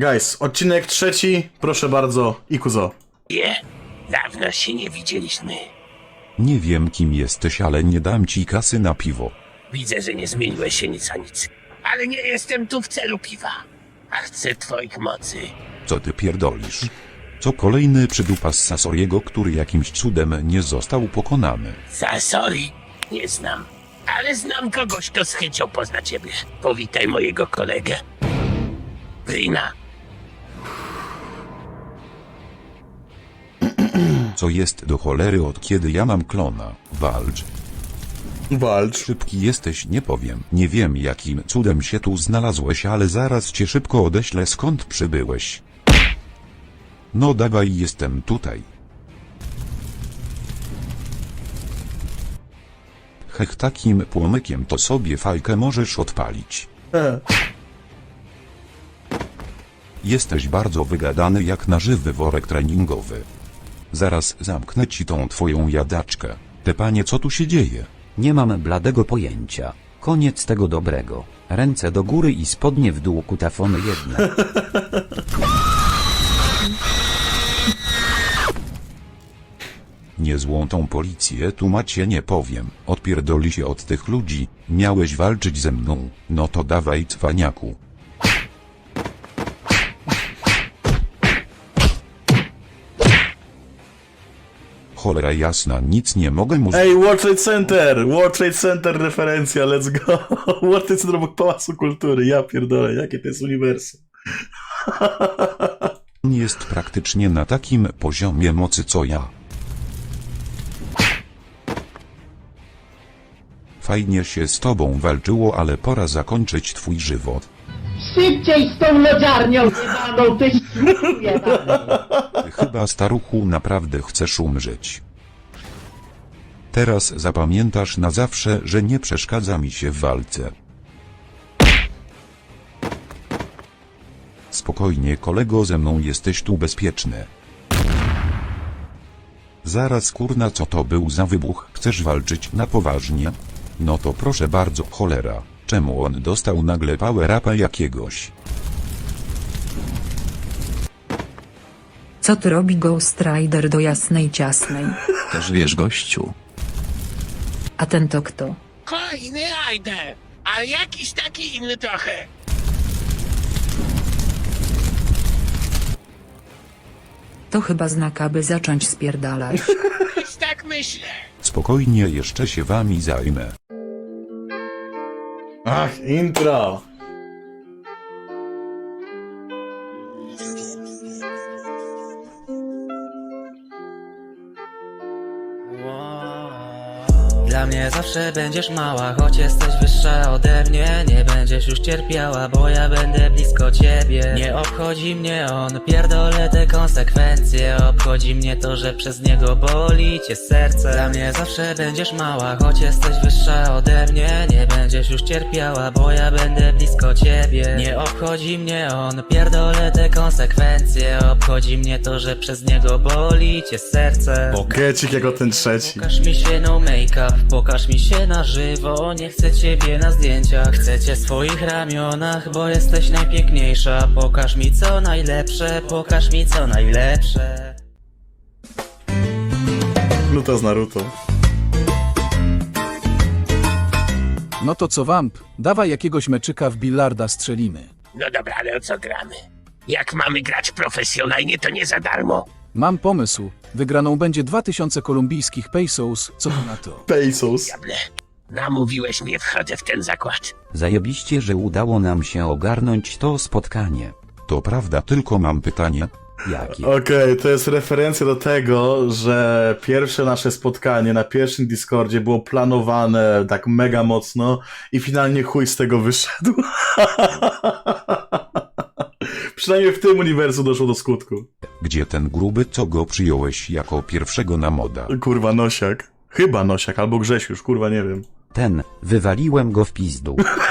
Guys, odcinek trzeci, proszę bardzo, Ikuzo. Nie, dawno się nie widzieliśmy. Nie wiem kim jesteś, ale nie dam ci kasy na piwo. Widzę, że nie zmieniłeś się nic a nic. Ale nie jestem tu w celu piwa. A chcę twoich mocy. Co ty pierdolisz? Co kolejny przydupas Sasoriego, który jakimś cudem nie został pokonany. Sasori nie znam. Ale znam kogoś, kto z chęcią pozna ciebie. Powitaj mojego kolegę. Brina. Co jest do cholery od kiedy ja mam klona? Walcz. Walcz. Szybki jesteś, nie powiem. Nie wiem jakim cudem się tu znalazłeś, ale zaraz cię szybko odeślę skąd przybyłeś. No dawaj, jestem tutaj. Hech, takim płomykiem to sobie fajkę możesz odpalić. E, Jesteś bardzo wygadany jak na żywy worek treningowy. Zaraz zamknę ci tą twoją jadaczkę. Te panie, co tu się dzieje? Nie mam bladego pojęcia. Koniec tego dobrego. Ręce do góry i spodnie w dół kutafony jedne. Niezłą tą policję tu macie nie powiem. Odpierdoli się od tych ludzi. Miałeś walczyć ze mną. No to dawaj cwaniaku. Cholera jasna, nic nie mogę mu... Ej, World Trade Center! World Trade Center referencja, let's go! World Trade Center obok Pałacu Kultury, ja pierdolę, jakie to jest uniwersum. jest praktycznie na takim poziomie mocy co ja. Fajnie się z tobą walczyło, ale pora zakończyć twój żywot. Szybciej z tą lodziarnią jebaną, ty śmieciu jebany. Chyba staruchu naprawdę chcesz umrzeć. Teraz zapamiętasz na zawsze, że nie przeszkadza mi się w walce. Spokojnie kolego ze mną jesteś tu bezpieczny. Zaraz kurna co to był za wybuch, chcesz walczyć na poważnie? No to proszę bardzo cholera, czemu on dostał nagle power upa jakiegoś? Co ty robi Ghost Rider do jasnej ciasnej? Też wiesz, gościu. A ten to kto? Kolejny Aider. Ale jakiś taki inny trochę. To chyba znak, aby zacząć spierdalać. Też tak myślę. Spokojnie jeszcze się wami zajmę. Ach, intro! Dla mnie zawsze będziesz mała, choć jesteś wyższa ode mnie. Nie będziesz już cierpiała, bo ja będę blisko ciebie. Nie obchodzi mnie on, pierdolę te konsekwencje. Obchodzi mnie to, że przez niego boli cię serce. Dla mnie zawsze będziesz mała, choć jesteś wyższa ode mnie. Nie będziesz już cierpiała, bo ja będę blisko ciebie Nie obchodzi mnie on, pierdolę te konsekwencje. Obchodzi mnie to, że przez niego boli cię serce. Bokecik jako ten trzeci. Pokaż mi się no make-up, pokaż mi się na żywo. Nie chcę ciebie na zdjęciach, chcę cię w swoich ramionach Bo jesteś najpiękniejsza. Pokaż mi co najlepsze, pokaż mi co najlepsze. Nuta z Naruto. No to co wamp, dawaj jakiegoś meczyka w billarda strzelimy. No dobra, ale o co gramy? Jak mamy grać profesjonalnie, to nie za darmo. Mam pomysł, wygraną będzie 2000 kolumbijskich pesos, co ty na to? Pesos. Diable. Namówiłeś mnie, wchodzę w ten zakład. Zajebiście, że udało nam się ogarnąć to spotkanie. To prawda, tylko mam pytanie. Jakie? Okej, to jest referencja do tego, że pierwsze nasze spotkanie na pierwszym Discordzie było planowane tak mega mocno i finalnie chuj z tego wyszedł. Przynajmniej w tym uniwersum doszło do skutku. Gdzie ten gruby, co go przyjąłeś jako pierwszego na moda? Kurwa, Nosiak. Chyba Nosiak, albo Grzesiusz, kurwa, nie wiem. Ten, wywaliłem go w pizdu.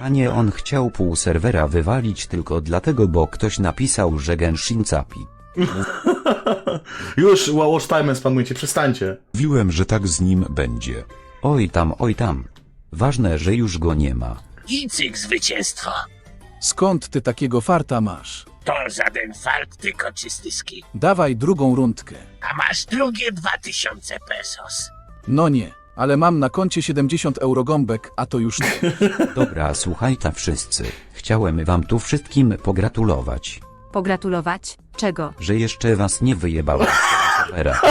A nie on chciał pół serwera wywalić tylko dlatego, bo ktoś napisał, że Genshin capi. Już, wa- watch time spanujcie, przestańcie. Mówiłem, że tak z nim będzie. Oj tam, oj tam. Ważne, że już go nie ma. I cyk zwycięstwo. Skąd ty takiego farta masz? To żaden fart, tylko czysty skill. Dawaj drugą rundkę. A masz drugie 2000 pesos. No nie, ale mam na koncie 70 eurogąbek, a to już... Dobra, słuchajcie wszyscy. Chciałem wam tu wszystkim pogratulować, Pogratulować? Czego? że jeszcze was nie tego serwera.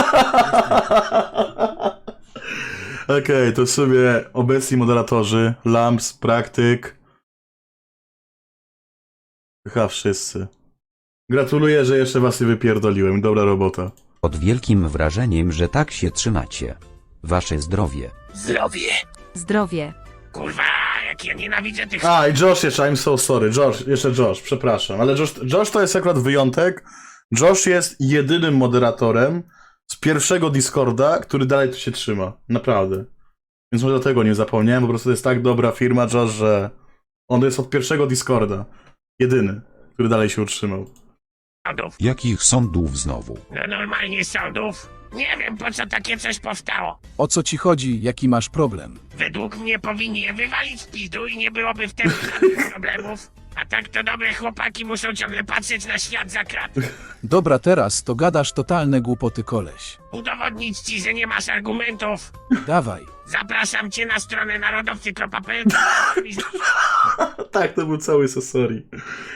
Okej, to sobie obecni moderatorzy, Lamps, Praktyk. Chyba wszyscy. Gratuluję, że jeszcze was nie wypierdoliłem. Dobra robota. Pod wielkim wrażeniem, że tak się trzymacie. Wasze zdrowie. Zdrowie. Zdrowie. Kurwa, jak ja nienawidzę tych... A, i Josh jeszcze, I'm so sorry. Josh, jeszcze Josh, przepraszam. Ale Josh, Josh to jest akurat wyjątek. Josh jest jedynym moderatorem z pierwszego Discorda, który dalej tu się trzyma. Naprawdę. Więc może dlatego nie zapomniałem, po prostu to jest tak dobra firma, Josh, że on jest od pierwszego Discorda. Jedyny, który dalej się utrzymał. sądów. Jakich sądów znowu? No normalnie sądów. Nie wiem, po co takie coś powstało. O co ci chodzi, jaki masz problem? Według mnie powinni je wywalić z pidu i nie byłoby wtedy żadnych problemów. A tak to dobre chłopaki muszą ciągle patrzeć na świat za krat. Dobra, teraz to gadasz totalne głupoty koleś. Udowodnić ci, że nie masz argumentów. Dawaj. Zapraszam cię na stronę narodowcy.pl tak, to był cały Sasori.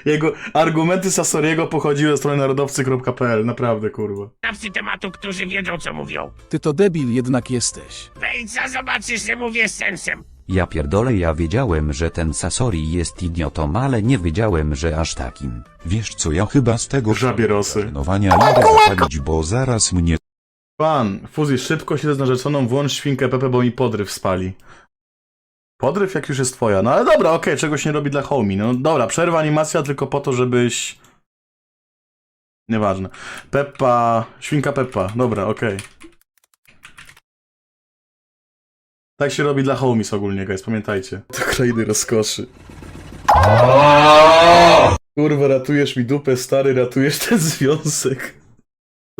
Jego argumenty Sasoriego pochodziły ze strony narodowcy.pl. Naprawdę, kurwa. Znawcy tematu, którzy wiedzą, co mówią. Ty to debil jednak jesteś. Wejdź, a zobaczysz, że mówię z sensem. Ja pierdolę, ja wiedziałem, że ten Sasori jest idiotą, ale nie wiedziałem, że aż takim. Wiesz co, ja chyba z tego Żabie rosy. trenowania idę zapalić, bo zaraz mnie Pan, Fuzi, szybko się z narzeczoną, włącz świnkę Pepe, bo mi podryw spali. Podryw jak już jest twoja. No ale dobra, okej, czegoś nie robi dla homie. No dobra, przerwa animacja tylko po to, żebyś... Nieważne. Peppa, świnka Peppa, dobra, okej. Tak się robi dla homies ogólnie, guys, pamiętajcie. To krainy rozkoszy. Kurwa, ratujesz mi dupę, stary, ratujesz ten związek.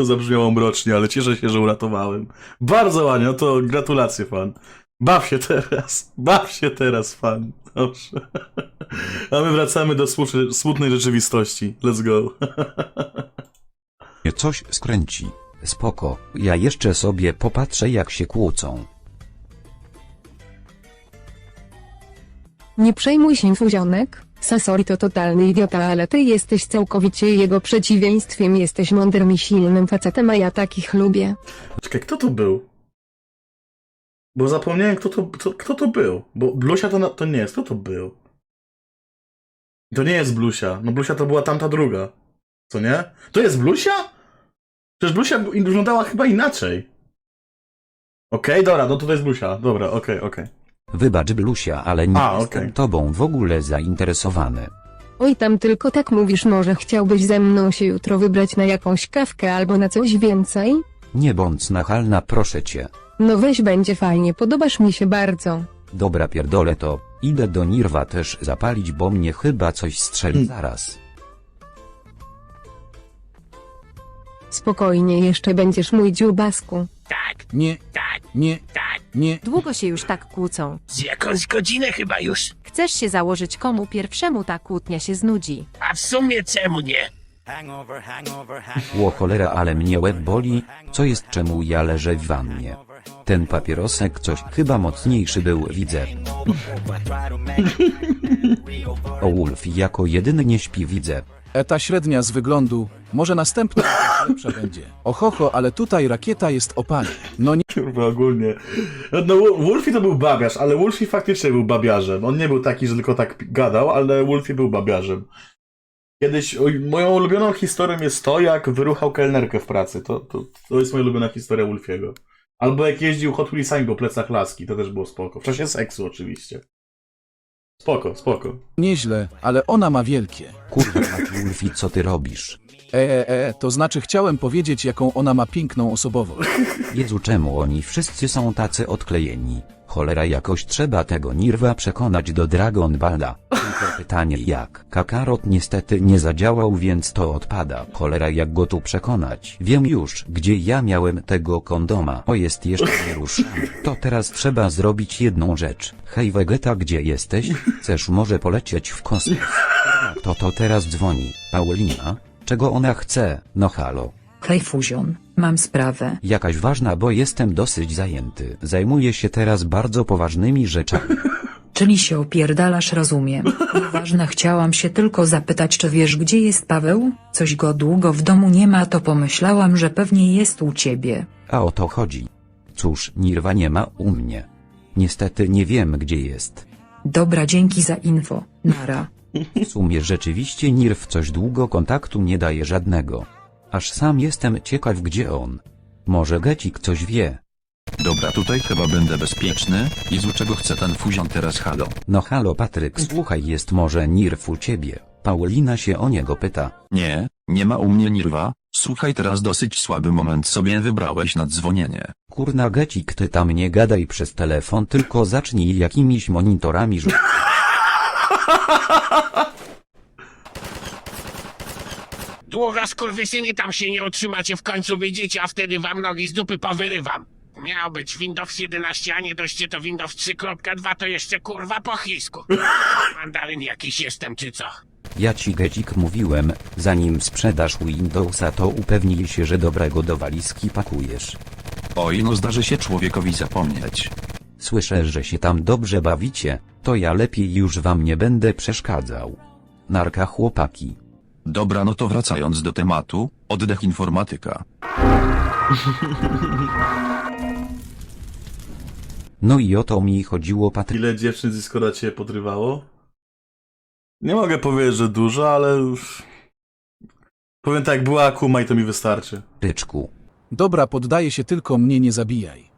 To zabrzmiało mrocznie, ale cieszę się, że uratowałem. Bardzo ładnie, no to gratulacje, fan. Baw się teraz. Baw się teraz, fan. Dobrze. A my wracamy do smutnej- rzeczywistości. Let's go. coś skręci. Spoko, ja jeszcze sobie popatrzę jak się kłócą. Nie przejmuj się fuzionek, Sasori to totalny idiota, ale ty jesteś całkowicie jego przeciwieństwem, jesteś mądrym i silnym facetem, a ja takich lubię. Czekaj, kto to był? Bo zapomniałem, kto to, to, kto to był. Bo Blusia to, to nie jest. Kto to był? To nie jest Blusia. No Blusia to była tamta druga. Co nie? To jest Blusia? Przecież Blusia wyglądała chyba inaczej. Okej, dobra, no to to jest Blusia. Dobra, okej, okej. Wybacz Blusia, ale nie A, jestem okej. tobą w ogóle zainteresowany. Oj tam tylko tak mówisz, może chciałbyś ze mną się jutro wybrać na jakąś kawkę albo na coś więcej? Nie bądź nachalna proszę cię. No weź będzie fajnie, podobasz mi się bardzo. Dobra pierdolę to, idę do Nirwa też zapalić, bo mnie chyba coś strzeli zaraz. Spokojnie, jeszcze będziesz mój dziubasku. Tak, Nie, tak, nie, tak. Nie. Długo się już tak kłócą. Z jakąś godzinę chyba już. Chcesz się założyć komu pierwszemu ta kłótnia się znudzi. A w sumie czemu nie? Ło cholera ale mnie łeb boli, co jest czemu ja leżę w wannie. Ten papierosek coś chyba mocniejszy był widzę. O Wolf jako jedyny nie śpi widzę. Eta średnia z wyglądu, może następna lepsza będzie. Ohoho, ale tutaj rakieta jest opanie. No nie, Kurwa, ogólnie. No, Wo- Wolfie to był babiarz, ale Wolfie faktycznie był babiarzem. On nie był taki, że tylko tak gadał, ale Wolfie był babiarzem. Kiedyś, oj, moją ulubioną historią jest to, jak wyruchał kelnerkę w pracy. To, to, to jest moja ulubiona historia Wolfiego. Albo jak jeździł Hot Wheelsami po plecach laski, to też było spoko. W czasie seksu oczywiście. Spoko, spoko. nieźle, ale ona ma wielkie. Kurwa Mati Wolfi co ty robisz? E, e, e, to znaczy chciałem powiedzieć jaką ona ma piękną osobowość. Jezu czemu oni wszyscy są tacy odklejeni? Cholera jakoś trzeba tego Nirwa przekonać do Dragon Balla. Tylko pytanie jak? Kakarot niestety nie zadziałał więc to odpada. Cholera jak go tu przekonać? Wiem już gdzie ja miałem tego kondoma. O jest jeszcze nie ruszany. To teraz trzeba zrobić jedną rzecz. Hej Vegeta gdzie jesteś? Chcesz może polecieć w kosmos? Kto to teraz dzwoni? Paulina? Czego ona chce? No halo. Hej Fuzion, mam sprawę. Jakaś ważna, bo jestem dosyć zajęty. Zajmuję się teraz bardzo poważnymi rzeczami. Czyli się opierdalasz rozumiem. Nieważne chciałam się tylko zapytać czy wiesz gdzie jest Paweł? Coś go długo w domu nie ma to pomyślałam że pewnie jest u ciebie. A o to chodzi. Cóż, Nirwa nie ma u mnie. Niestety nie wiem gdzie jest. Dobra dzięki za info. Nara. W sumie rzeczywiście Nirw coś długo kontaktu nie daje żadnego. Aż sam jestem ciekaw gdzie on. Może Gecik coś wie. Dobra, tutaj chyba będę bezpieczny. Jezu, czego chce ten fuzion teraz, halo? No halo Patryk słuchaj jest może Nirw u ciebie. Paulina się o niego pyta. Nie, nie ma u mnie Nirwa. Słuchaj, teraz dosyć słaby moment sobie wybrałeś na dzwonienie. Kurna Gecik ty tam nie gadaj przez telefon tylko zacznij jakimiś monitorami rzucać. Długo skurwysyny tam się nie utrzymacie, w końcu wyjdziecie, a wtedy wam nogi z dupy powyrywam. Miał być Windows 11, a nie dość to Windows 3.2, to jeszcze kurwa po chińsku. Mandaryn jakiś jestem, czy co? Ja ci Gecik mówiłem, zanim sprzedasz Windowsa to upewnij się że dobrego do walizki pakujesz. Oj, no zdarzy się człowiekowi zapomnieć. Słyszę, że się tam dobrze bawicie, to ja lepiej już wam nie będę przeszkadzał. Narka chłopaki. Dobra, no to wracając do tematu, oddech informatyka. No i o to mi chodziło Ile dziewczyn z Discorda cię podrywało? Nie mogę powiedzieć, że dużo, ale... już- Powiem tak, jak była Akuma i to mi wystarczy. Patryczku. Dobra, poddaję się tylko mnie nie zabijaj.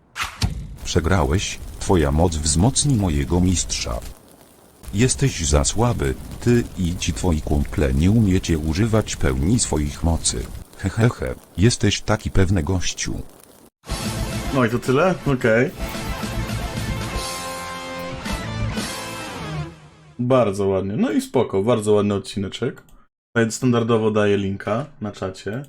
Przegrałeś, twoja moc wzmocni mojego mistrza. Jesteś za słaby, ty i ci twoi kumple nie umiecie używać pełni swoich mocy. Hehehe, jesteś taki pewny gościu. No i to tyle? Okej. Bardzo ładnie. No i spoko, bardzo ładny odcineczek. Standardowo daję linka na czacie.